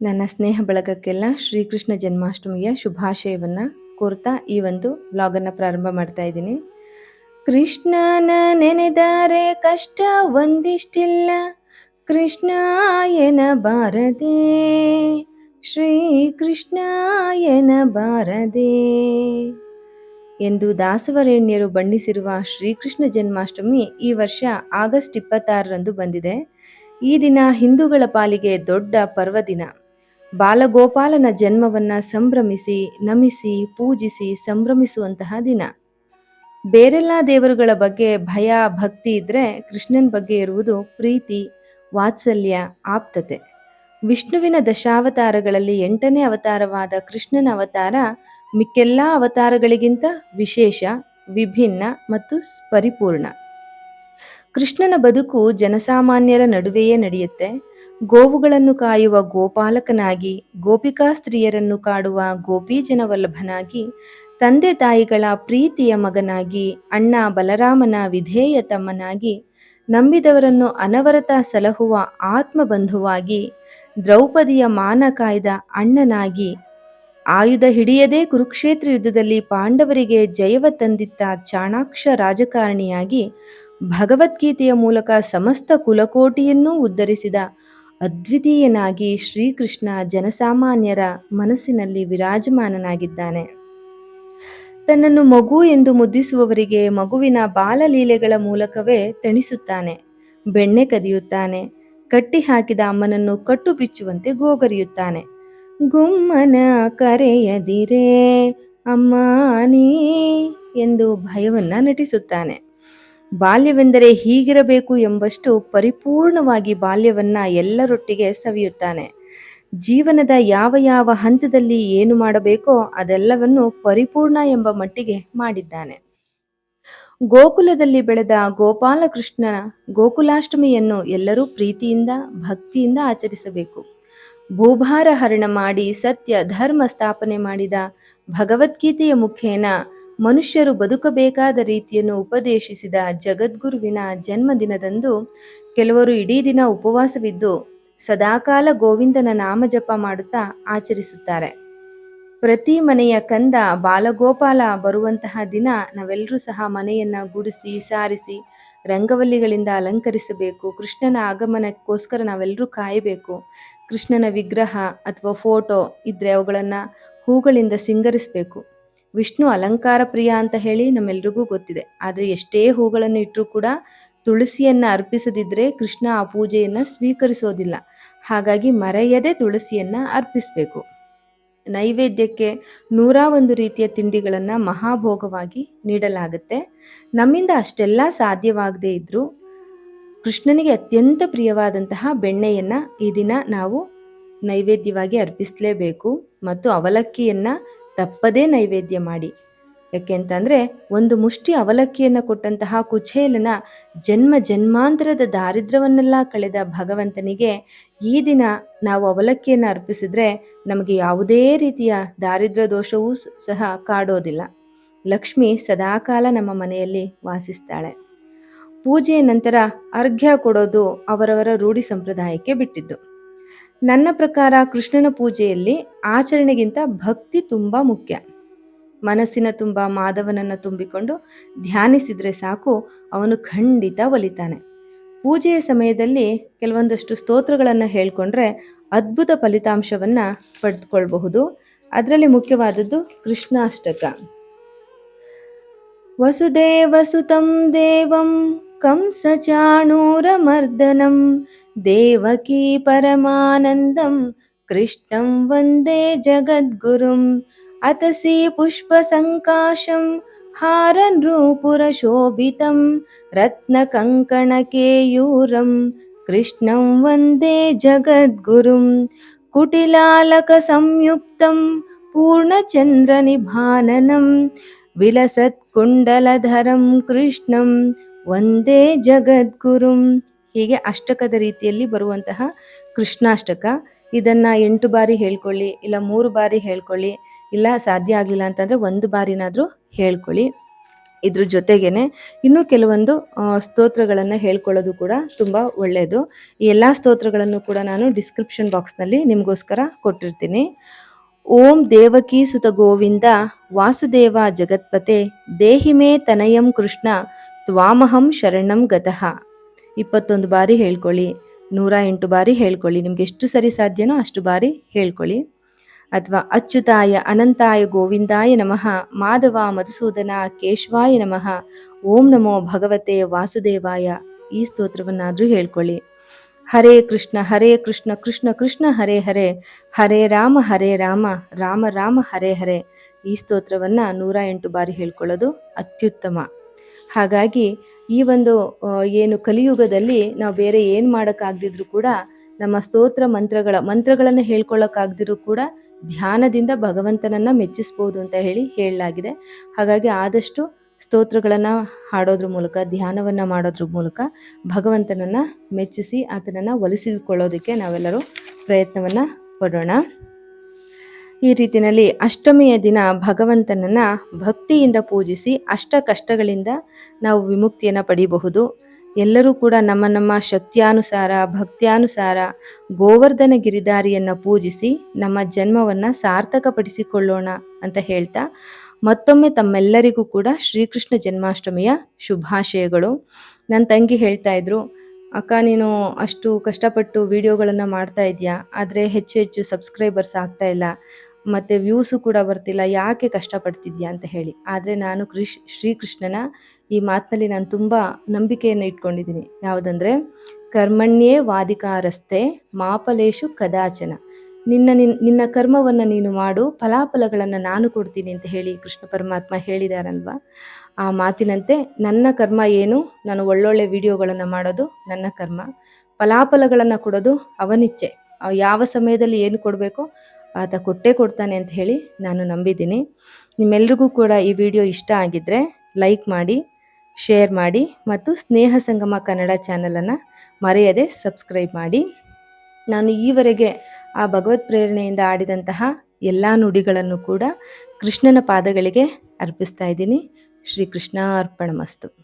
ನನ್ನ ಸ್ನೇಹ ಬಳಗಕ್ಕೆಲ್ಲ ಶ್ರೀಕೃಷ್ಣ ಜನ್ಮಾಷ್ಟಮಿಯ ಶುಭಾಶಯವನ್ನು ಕೋರ್ತಾ ಈ ಒಂದು ವ್ಲಾಗನ್ನು ಪ್ರಾರಂಭ ಮಾಡ್ತಾ ಇದ್ದೀನಿ. ಕೃಷ್ಣನ ನೆನೆದರೆ ಕಷ್ಟ ಒಂದಿಷ್ಟಿಲ್ಲ ಕೃಷ್ಣ ಎನಬಾರದೆ ಶ್ರೀ ಕೃಷ್ಣ ಎನಬಾರದೆ ಎಂದು ದಾಸವರೇಣ್ಯರು ಬಣ್ಣಿಸಿರುವ ಶ್ರೀಕೃಷ್ಣ ಜನ್ಮಾಷ್ಟಮಿ ಈ ವರ್ಷ ಆಗಸ್ಟ್ ಇಪ್ಪತ್ತಾರರಂದು ಬಂದಿದೆ. ಈ ದಿನ ಹಿಂದೂಗಳ ಪಾಲಿಗೆ ದೊಡ್ಡ ಪರ್ವದಿನ. ಬಾಲಗೋಪಾಲನ ಜನ್ಮವನ್ನ ಸಂಭ್ರಮಿಸಿ, ನಮಿಸಿ, ಪೂಜಿಸಿ, ಸಂಭ್ರಮಿಸುವಂತಹ ದಿನ. ಬೇರೆಲ್ಲ ದೇವರುಗಳ ಬಗ್ಗೆ ಭಯ, ಭಕ್ತಿ ಇದ್ರೆ ಕೃಷ್ಣನ ಬಗ್ಗೆ ಇರುವುದು ಪ್ರೀತಿ, ವಾತ್ಸಲ್ಯ, ಆಪ್ತತೆ. ವಿಷ್ಣುವಿನ ದಶಾವತಾರಗಳಲ್ಲಿ ಎಂಟನೇ ಅವತಾರವಾದ ಕೃಷ್ಣನ ಅವತಾರ ಮಿಕ್ಕೆಲ್ಲ ಅವತಾರಗಳಿಗಿಂತ ವಿಶೇಷ, ವಿಭಿನ್ನ ಮತ್ತು ಪರಿಪೂರ್ಣ. ಕೃಷ್ಣನ ಬದುಕು ಜನಸಾಮಾನ್ಯರ ನಡುವೆಯೇ ನಡೆಯುತ್ತೆ. ಗೋವುಗಳನ್ನು ಕಾಯುವ ಗೋಪಾಲಕನಾಗಿ, ಗೋಪಿಕಾ ಸ್ತ್ರೀಯರನ್ನು ಕಾಡುವ ಗೋಪೀಜನವಲ್ಲಭನಾಗಿ, ತಂದೆ ತಾಯಿಗಳ ಪ್ರೀತಿಯ ಮಗನಾಗಿ, ಅಣ್ಣ ಬಲರಾಮನ ವಿಧೇಯ ತಮ್ಮನಾಗಿ, ನಂಬಿದವರನ್ನು ಅನವರತ ಸಲಹುವ ಆತ್ಮಬಂಧುವಾಗಿ, ದ್ರೌಪದಿಯ ಮಾನ ಕಾಯ್ದ ಅಣ್ಣನಾಗಿ, ಆಯುಧ ಹಿಡಿಯದೇ ಕುರುಕ್ಷೇತ್ರ ಯುದ್ಧದಲ್ಲಿ ಪಾಂಡವರಿಗೆ ಜಯವ ತಂದಿತ್ತ ಚಾಣಾಕ್ಷ ರಾಜಕಾರಣಿಯಾಗಿ ಭಗವದ್ಗೀತೆಯ ಮೂಲಕ ಸಮಸ್ತ ಕುಲಕೋಟಿಯನ್ನೂ ಉದ್ಧರಿಸಿದ ಅದ್ವಿತೀಯನಾಗಿ ಶ್ರೀಕೃಷ್ಣ ಜನಸಾಮಾನ್ಯರ ಮನಸ್ಸಿನಲ್ಲಿ ವಿರಾಜಮಾನನಾಗಿದ್ದಾನೆ. ತನ್ನನ್ನು ಮಗು ಎಂದು ಮುದ್ದಿಸುವವರಿಗೆ ಮಗುವಿನ ಬಾಲಲೀಲೆಗಳ ಮೂಲಕವೇ ತಣಿಸುತ್ತಾನೆ. ಬೆಣ್ಣೆ ಕದಿಯುತ್ತಾನೆ. ಕಟ್ಟಿ ಹಾಕಿದ ಅಮ್ಮನನ್ನು ಕಟ್ಟು ಬಿಚ್ಚುವಂತೆ ಗೋಗರಿಯುತ್ತಾನೆ. ಗುಮ್ಮನ ಕರೆಯದಿರೇ, ಅಮ್ಮ ನೀ ಎಂದು ಭಯವನ್ನ ನಟಿಸುತ್ತಾನೆ. ಬಾಲ್ಯವೆಂದರೆ ಹೀಗಿರಬೇಕು ಎಂಬಷ್ಟು ಪರಿಪೂರ್ಣವಾಗಿ ಬಾಲ್ಯವನ್ನ ಎಲ್ಲರೊಟ್ಟಿಗೆ ಸವಿಯುತ್ತಾನೆ. ಜೀವನದ ಯಾವ ಯಾವ ಹಂತದಲ್ಲಿ ಏನು ಮಾಡಬೇಕೋ ಅದೆಲ್ಲವನ್ನು ಪರಿಪೂರ್ಣ ಎಂಬ ಮಟ್ಟಿಗೆ ಮಾಡಿದ್ದಾನೆ. ಗೋಕುಲದಲ್ಲಿ ಬೆಳೆದ ಗೋಪಾಲಕೃಷ್ಣನ ಗೋಕುಲಾಷ್ಟಮಿಯನ್ನು ಎಲ್ಲರೂ ಪ್ರೀತಿಯಿಂದ, ಭಕ್ತಿಯಿಂದ ಆಚರಿಸಬೇಕು. ಭೂಭಾರ ಹರಣ ಮಾಡಿ ಸತ್ಯ, ಧರ್ಮ ಸ್ಥಾಪನೆ ಮಾಡಿದ ಭಗವದ್ಗೀತೆಯ ಮುಖೇನ ಮನುಷ್ಯರು ಬದುಕಬೇಕಾದ ರೀತಿಯನ್ನು ಉಪದೇಶಿಸಿದ ಜಗದ್ಗುರುವಿನ ಜನ್ಮದಿನದಂದು ಕೆಲವರು ಇಡೀ ದಿನ ಉಪವಾಸವಿದ್ದು ಸದಾಕಾಲ ಗೋವಿಂದನ ನಾಮಜಪ ಮಾಡುತ್ತಾ ಆಚರಿಸುತ್ತಾರೆ. ಪ್ರತಿ ಮನೆಯ ಕಂದ ಬಾಲಗೋಪಾಲ ಬರುವಂತಹ ದಿನ ನಾವೆಲ್ಲರೂ ಸಹ ಮನೆಯನ್ನ ಗುಡಿಸಿ, ಸಾರಿಸಿ, ರಂಗವಲ್ಲಿಗಳಿಂದ ಅಲಂಕರಿಸಬೇಕು. ಕೃಷ್ಣನ ಆಗಮನಕ್ಕೋಸ್ಕರ ನಾವೆಲ್ಲರೂ ಕಾಯಬೇಕು. ಕೃಷ್ಣನ ವಿಗ್ರಹ ಅಥವಾ ಫೋಟೋ ಇದ್ರೆ ಅವುಗಳನ್ನು ಹೂಗಳಿಂದ ಸಿಂಗರಿಸಬೇಕು. ವಿಷ್ಣು ಅಲಂಕಾರ ಪ್ರಿಯ ಅಂತ ಹೇಳಿ ನಮ್ಮೆಲ್ರಿಗೂ ಗೊತ್ತಿದೆ. ಆದರೆ ಎಷ್ಟೇ ಹೂಗಳನ್ನು ಇಟ್ಟರೂ ಕೂಡ ತುಳಸಿಯನ್ನು ಅರ್ಪಿಸದಿದ್ದರೆ ಕೃಷ್ಣ ಆ ಪೂಜೆಯನ್ನು ಸ್ವೀಕರಿಸೋದಿಲ್ಲ. ಹಾಗಾಗಿ ಮರೆಯದೆ ತುಳಸಿಯನ್ನು ಅರ್ಪಿಸಬೇಕು. ನೈವೇದ್ಯಕ್ಕೆ ನೂರ ಒಂದು ರೀತಿಯ ತಿಂಡಿಗಳನ್ನು ಮಹಾಭೋಗವಾಗಿ ನೀಡಲಾಗುತ್ತೆ. ನಮ್ಮಿಂದ ಅಷ್ಟೆಲ್ಲ ಸಾಧ್ಯವಾಗದೇ ಇದ್ದರೂ ಕೃಷ್ಣನಿಗೆ ಅತ್ಯಂತ ಪ್ರಿಯವಾದಂತಹ ಬೆಣ್ಣೆಯನ್ನು ಈ ದಿನ ನಾವು ನೈವೇದ್ಯವಾಗಿ ಅರ್ಪಿಸಲೇಬೇಕು. ಮತ್ತು ಅವಲಕ್ಕಿಯನ್ನ ತಪ್ಪದೇ ನೈವೇದ್ಯ ಮಾಡಿ. ಯಾಕೆಂತಂದರೆ ಒಂದು ಮುಷ್ಟಿ ಅವಲಕ್ಕಿಯನ್ನು ಕೊಟ್ಟಂತಹ ಕುಚೇಲನ ಜನ್ಮ ಜನ್ಮಾಂತರದ ದಾರಿದ್ರ್ಯವನ್ನೆಲ್ಲ ಕಳೆದ ಭಗವಂತನಿಗೆ ಈ ದಿನ ನಾವು ಅವಲಕ್ಕಿಯನ್ನು ಅರ್ಪಿಸಿದ್ರೆ ನಮಗೆ ಯಾವುದೇ ರೀತಿಯ ದಾರಿದ್ರ್ಯ ದೋಷವೂ ಸಹ ಕಾಡೋದಿಲ್ಲ. ಲಕ್ಷ್ಮಿ ಸದಾಕಾಲ ನಮ್ಮ ಮನೆಯಲ್ಲಿ ವಾಸಿಸ್ತಾಳೆ. ಪೂಜೆಯ ನಂತರ ಅರ್ಘ್ಯ ಕೊಡೋದು ಅವರವರ ರೂಢಿ ಸಂಪ್ರದಾಯಕ್ಕೆ ಬಿಟ್ಟಿದ್ದು. ನನ್ನ ಪ್ರಕಾರ ಕೃಷ್ಣನ ಪೂಜೆಯಲ್ಲಿ ಆಚರಣೆಗಿಂತ ಭಕ್ತಿ ತುಂಬ ಮುಖ್ಯ. ಮನಸ್ಸಿನ ತುಂಬ ಮಾಧವನನ್ನು ತುಂಬಿಕೊಂಡು ಧ್ಯಾನಿಸಿದರೆ ಸಾಕು, ಅವನು ಖಂಡಿತ ಒಲಿತಾನೆ. ಪೂಜೆಯ ಸಮಯದಲ್ಲಿ ಕೆಲವೊಂದಷ್ಟು ಸ್ತೋತ್ರಗಳನ್ನು ಹೇಳ್ಕೊಂಡ್ರೆ ಅದ್ಭುತ ಫಲಿತಾಂಶವನ್ನ ಪಡೆದುಕೊಳ್ಬಹುದು ಅದರಲ್ಲಿ ಮುಖ್ಯವಾದದ್ದು ಕೃಷ್ಣಾಷ್ಟಕ. ವಸುದೇವಸುತಂ ದೇವಂ कंसचाणूरमर्दनं देवकी परमानन्दं कृष्णं वन्दे जगद्गुरुम् अतसी पुष्पसङ्काशं हारनृपुरशोभितं रत्नकङ्कणकेयूरं कृष्णं वन्दे जगद्गुरुं कुटिलालकसंयुक्तं पूर्णचन्द्रनिभाननं विलसत्कुण्डलधरं कृष्णं ಒಂದೇ ಜಗದ್ಗುರುಂ ಹೀಗೆ ಅಷ್ಟಕದ ರೀತಿಯಲ್ಲಿ ಬರುವಂತಹ ಕೃಷ್ಣಾಷ್ಟಕ. ಇದನ್ನ ಎಂಟು ಬಾರಿ ಹೇಳ್ಕೊಳ್ಳಿ, ಇಲ್ಲ ಮೂರು ಬಾರಿ ಹೇಳ್ಕೊಳ್ಳಿ, ಇಲ್ಲ ಸಾಧ್ಯ ಆಗಲಿಲ್ಲ ಅಂತಂದ್ರೆ ಒಂದು ಬಾರಿನಾದರೂ ಹೇಳ್ಕೊಳ್ಳಿ. ಇದ್ರ ಜೊತೆಗೇನೆ ಇನ್ನೂ ಕೆಲವೊಂದು ಸ್ತೋತ್ರಗಳನ್ನು ಹೇಳ್ಕೊಳ್ಳೋದು ಕೂಡ ತುಂಬ ಒಳ್ಳೆಯದು ಎಲ್ಲ ಸ್ತೋತ್ರಗಳನ್ನು ಕೂಡ ನಾನು ಡಿಸ್ಕ್ರಿಪ್ಷನ್ ಬಾಕ್ಸ್ನಲ್ಲಿ ನಿಮಗೋಸ್ಕರ ಕೊಟ್ಟಿರ್ತೀನಿ. ಓಂ ದೇವಕಿ ಸುತ ಗೋವಿಂದ, ವಾಸುದೇವ ಜಗತ್ಪತೆ, ದೇಹಿಮೇ ತನಯಂ ಕೃಷ್ಣ ತ್ವಾಮಹಂ ಶರಣಂ ಗತಃ. ಇಪ್ಪತ್ತೊಂದು ಬಾರಿ ಹೇಳ್ಕೊಳ್ಳಿ. ನೂರ ಎಂಟು ಬಾರಿ ಹೇಳ್ಕೊಳ್ಳಿ. ನಿಮ್ಗೆ ಎಷ್ಟು ಸರಿ ಸಾಧ್ಯನೋ ಅಷ್ಟು ಬಾರಿ ಹೇಳ್ಕೊಳ್ಳಿ. ಅಥವಾ, ಅಚ್ಯುತಾಯ ಅನಂತಾಯ ಗೋವಿಂದಾಯ ನಮಃ. ಮಾಧವ ಮಧುಸೂದನ ಕೇಶವಾಯ ನಮಃ. ಓಂ ನಮೋ ಭಗವತೆ ವಾಸುದೇವಾಯ. ಈ ಸ್ತೋತ್ರವನ್ನಾದರೂ ಹೇಳ್ಕೊಳ್ಳಿ. ಹರೇ ಕೃಷ್ಣ ಹರೇ ಕೃಷ್ಣ ಕೃಷ್ಣ ಕೃಷ್ಣ, ಹರೇ ಹರೇ. ಹರೇ ರಾಮ ಹರೇ ರಾಮ. ರಾಮ ರಾಮ, ಹರೇ ಹರೇ. ಈ ಸ್ತೋತ್ರವನ್ನು ನೂರ ಎಂಟು ಬಾರಿ ಹೇಳ್ಕೊಳ್ಳೋದು ಅತ್ಯುತ್ತಮ. ಹಾಗಾಗಿ ಈ ಒಂದು ಏನು ಕಲಿಯುಗದಲ್ಲಿ ನಾವು ಬೇರೆ ಏನು ಮಾಡೋಕ್ಕಾಗದಿದ್ರು ಕೂಡ ನಮ್ಮ ಸ್ತೋತ್ರ ಮಂತ್ರಗಳ, ಮಂತ್ರಗಳನ್ನು ಹೇಳ್ಕೊಳ್ಳೋಕ್ಕಾಗದಿರೂ ಕೂಡ ಧ್ಯಾನದಿಂದ ಭಗವಂತನನ್ನ ಮೆಚ್ಚಿಸ್ಬೋದು ಅಂತ ಹೇಳಿ ಹೇಳಲಾಗಿದೆ. ಹಾಗಾಗಿ ಆದಷ್ಟು ಸ್ತೋತ್ರಗಳನ್ನು ಹಾಡೋದ್ರ ಮೂಲಕ, ಧ್ಯಾನವನ್ನು ಮಾಡೋದ್ರ ಮೂಲಕ ಭಗವಂತನನ್ನು ಮೆಚ್ಚಿಸಿ, ಆತನನ್ನು ಒಲಿಸಿಕೊಳ್ಳೋದಕ್ಕೆ ನಾವೆಲ್ಲರೂ ಪ್ರಯತ್ನವನ್ನು ಪಡೋಣ. ಈ ರೀತಿಯಲ್ಲಿ ಅಷ್ಟಮಿಯ ದಿನ ಭಗವಂತನನ್ನ ಭಕ್ತಿಯಿಂದ ಪೂಜಿಸಿ ಅಷ್ಟ ಕಷ್ಟಗಳಿಂದ ನಾವು ವಿಮುಕ್ತಿಯನ್ನು ಪಡೆಯಬಹುದು ಎಲ್ಲರೂ ಕೂಡ ನಮ್ಮ ನಮ್ಮ ಶಕ್ತಿಯಾನುಸಾರ, ಭಕ್ತಿಯಾನುಸಾರ ಗೋವರ್ಧನ ಗಿರಿದಾರಿಯನ್ನು ಪೂಜಿಸಿ ನಮ್ಮ ಜನ್ಮವನ್ನು ಸಾರ್ಥಕಪಡಿಸಿಕೊಳ್ಳೋಣ ಅಂತ ಹೇಳ್ತಾ ಮತ್ತೊಮ್ಮೆ ತಮ್ಮೆಲ್ಲರಿಗೂ ಕೂಡ ಶ್ರೀಕೃಷ್ಣ ಜನ್ಮಾಷ್ಟಮಿಯ ಶುಭಾಶಯಗಳು. ನನ್ನ ತಂಗಿ ಹೇಳ್ತಾ ಇದ್ರು ಅಕ್ಕ, ನೀನು ಅಷ್ಟು ಕಷ್ಟಪಟ್ಟು ವಿಡಿಯೋಗಳನ್ನು ಮಾಡ್ತಾ ಇದೆಯಾ? ಆದರೆ ಹೆಚ್ಚು ಹೆಚ್ಚು ಸಬ್ಸ್ಕ್ರೈಬರ್ಸ್ ಆಗ್ತಾ ಇಲ್ಲ. ಮತ್ತು ವ್ಯೂಸು ಕೂಡ ಬರ್ತಿಲ್ಲ. ಯಾಕೆ ಕಷ್ಟಪಡ್ತಿದ್ಯಾ ಅಂತ ಹೇಳಿ. ಆದರೆ ನಾನು ಕೃಷ್, ಶ್ರೀಕೃಷ್ಣನ ಈ ಮಾತಿನಲ್ಲಿ ನಾನು ತುಂಬ ನಂಬಿಕೆಯನ್ನು ಇಟ್ಕೊಂಡಿದ್ದೀನಿ. ಯಾವುದಂದರೆ, ಕರ್ಮಣ್ಯೇ ವಾದಿಕಾರಸ್ತೆ ಮಾಪಲೇಶು ಕದಾಚನ. ನಿನ್ನ ನಿನ್- ನಿನ್ನ ಕರ್ಮವನ್ನು ನೀನು ಮಾಡು, ಫಲಾಫಲಗಳನ್ನು ನಾನು ಕೊಡ್ತೀನಿ ಅಂತ ಹೇಳಿ ಕೃಷ್ಣ ಪರಮಾತ್ಮ ಹೇಳಿದಾರಲ್ವಾ? ಆ ಮಾತಿನಂತೆ ನನ್ನ ಕರ್ಮ ಏನು? ನಾನು ಒಳ್ಳೊಳ್ಳೆ ವಿಡಿಯೋಗಳನ್ನು ಮಾಡೋದು ನನ್ನ ಕರ್ಮ. ಫಲಾಫಲಗಳನ್ನು ಕೊಡೋದು ಅವನಿಚ್ಛೆ ಅವ್ ಯಾವ ಸಮಯದಲ್ಲಿ ಏನು ಕೊಡಬೇಕೋ ಆತ ಕೊಟ್ಟೇ ಕೊಡ್ತಾನೆ ಅಂತ ಹೇಳಿ ನಾನು ನಂಬಿದ್ದೀನಿ. ನಿಮ್ಮೆಲ್ರಿಗೂ ಕೂಡ ಈ ವಿಡಿಯೋ ಇಷ್ಟ ಆಗಿದ್ದರೆ ಲೈಕ್ ಮಾಡಿ, ಶೇರ್ ಮಾಡಿ ಮತ್ತು ಸ್ನೇಹ ಸಂಗಮ ಕನ್ನಡ ಚಾನಲನ್ನು ಮರೆಯದೆ ಸಬ್ಸ್ಕ್ರೈಬ್ ಮಾಡಿ. ನಾನು ಈವರೆಗೆ ಆ ಭಗವತ್ ಪ್ರೇರಣೆಯಿಂದ ಆಡಿದಂತಹ ಎಲ್ಲ ನುಡಿಗಳನ್ನು ಕೂಡ ಕೃಷ್ಣನ ಪಾದಗಳಿಗೆ ಅರ್ಪಿಸ್ತಾ ಇದ್ದೀನಿ. ಶ್ರೀಕೃಷ್ಣ ಅರ್ಪಣಮಸ್ತು